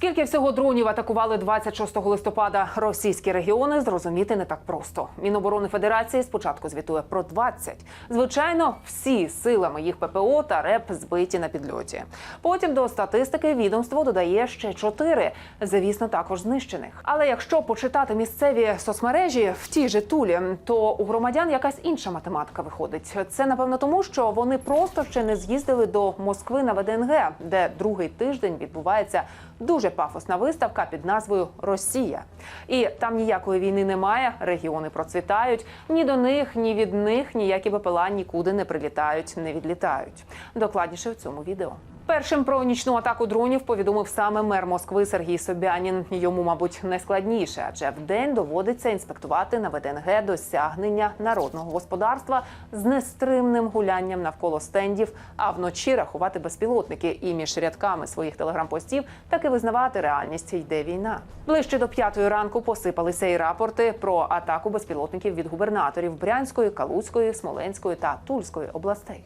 Скільки всього дронів атакували 26 листопада російські регіони, зрозуміти не так просто. Міноборони Федерації спочатку звітує про 20. Звичайно, всі силами їх ППО та РЕП збиті на підльоті. Потім до статистики відомство додає ще 4, звісно, також знищених. Але якщо почитати місцеві соцмережі в тій же тулі, то у громадян якась інша математика виходить. Це напевно тому, що вони просто ще не з'їздили до Москви на ВДНГ, де другий тиждень відбувається дуже пафосна виставка під назвою Росія. І там ніякої війни немає. Регіони процвітають. Ні до них, ні від них ніякі БПЛА нікуди не прилітають, не відлітають. Докладніше в цьому відео. Першим про нічну атаку дронів повідомив саме мер Москви Сергій Собянін. Йому, мабуть, найскладніше, адже вдень доводиться інспектувати на ВДНГ досягнення народного господарства з нестримним гулянням навколо стендів, а вночі рахувати безпілотники і між рядками своїх телеграм-постів таки визнавати реальність йде війна. Ближче до п'ятої ранку посипалися і рапорти про атаку безпілотників від губернаторів Брянської, Калузької, Смоленської та Тульської областей.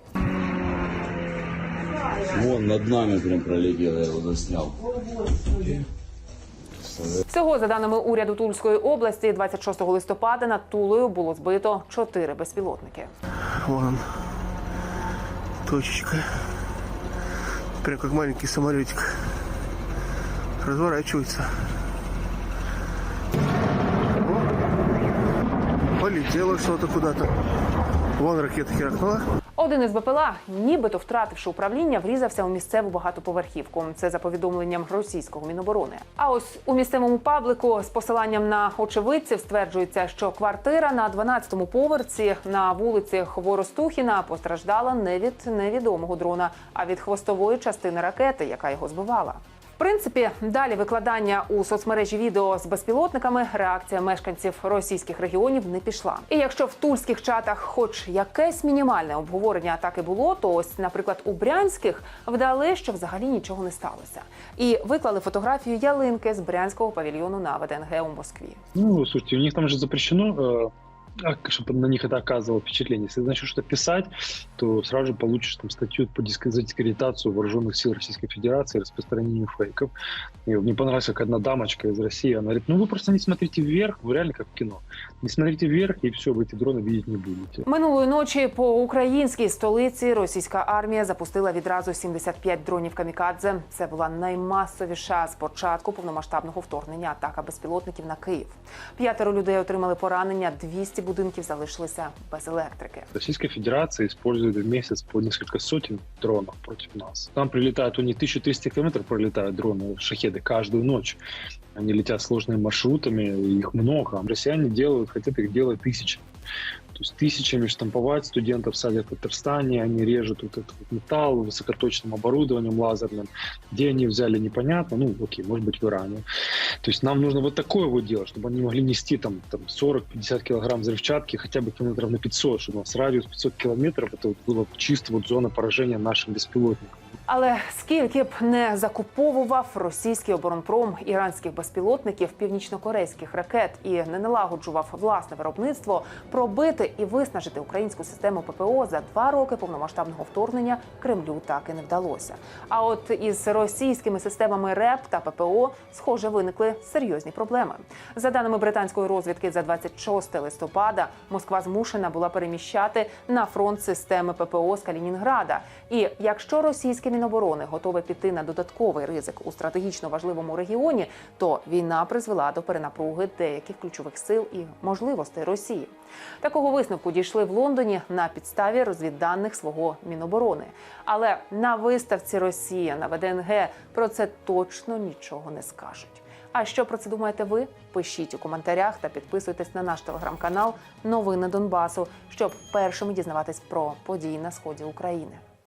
Вон над нами прям пролетел, я его заснял. Всього, за даними уряду Тульської області, 26 листопада над Тулою було збито чотири безпілотники. Вон. Точечка. Прям как маленький самолетик. Разворачивается. О, Полетело что-то куда-то. Вон ракета херкнула. Один із БПЛА, нібито втративши управління, врізався у місцеву багатоповерхівку. Це за повідомленням російського міноборони. А ось у місцевому паблику з посиланням на очевидців стверджується, що квартира на 12-му поверсі на вулиці Хворостухіна постраждала не від невідомого дрона, а від хвостової частини ракети, яка його збивала. В принципі, далі викладання у соцмережі відео з безпілотниками реакція мешканців російських регіонів не пішла. І якщо в тульських чатах, хоч якесь мінімальне обговорення атаки було, то ось, наприклад, у брянських вдали, що взагалі нічого не сталося, і виклали фотографію ялинки з брянського павільйону на ВДНГ у Москві. Ну, слушайте, у них там же запрещено, а, чтобы на них это оказывало впечатление. Если начнешь что-то писать, то сразу же получишь там статью по диск- за дискредитацию вооруженных сил Российской Федерации, распространению фейков. И вот мне понравилось, как одна дамочка из России, она говорит, ну вы просто не смотрите вверх, вы реально как в кино. Не смотрите вверх, и все, вы эти дроны видеть не будете. Минулої ночі по українській столиці російська армія запустила відразу 75 дронів камікадзе. Це була наймасовіша з початку повномасштабного вторгнення атака безпілотників на Київ. П'ятеро людей отримали поранення, 200 будинків залишилися без електрики. Российская Федерация использует в месяц по несколько сотен дронов против нас. Там прилетают, у них 1300 километров пролетают дроны, шахеды каждую ночь. Они летят сложными маршрутами, и их много. Россияне делают, хотят их делать тысячами. То есть тысячами штамповать студентов садят в Татарстане, они режут вот этот вот металл высокоточным оборудованием лазерным. Где они взяли, непонятно. Ну, окей, может быть, в Иране. То есть нам нужно вот такое вот делать, чтобы они могли нести там, там 40-50 килограмм взрывчатки хотя бы километров на 500, чтобы у нас радиус 500 километров, это вот было чисто вот зона поражения нашим беспилотникам. Але скільки б не закуповував російський оборонпром іранських безпілотників, північнокорейських ракет і не налагоджував власне виробництво, пробити і виснажити українську систему ППО за два роки повномасштабного вторгнення Кремлю так і не вдалося. А от із російськими системами РЕП та ППО, схоже, виникли серйозні проблеми. За даними британської розвідки, за 26 листопада Москва змушена була переміщати на фронт системи ППО з Калінінграда. І якщо російське міноборони готове піти на додатковий ризик у стратегічно важливому регіоні, то війна призвела до перенапруги деяких ключових сил і можливостей Росії. Такого висновку дійшли в Лондоні на підставі розвідданих свого міноборони. Але на виставці Росія на ВДНГ про це точно нічого не скажуть. А що про це думаєте ви? Пишіть у коментарях та підписуйтесь на наш телеграм-канал Новини Донбасу, щоб першими дізнаватись про події на сході України.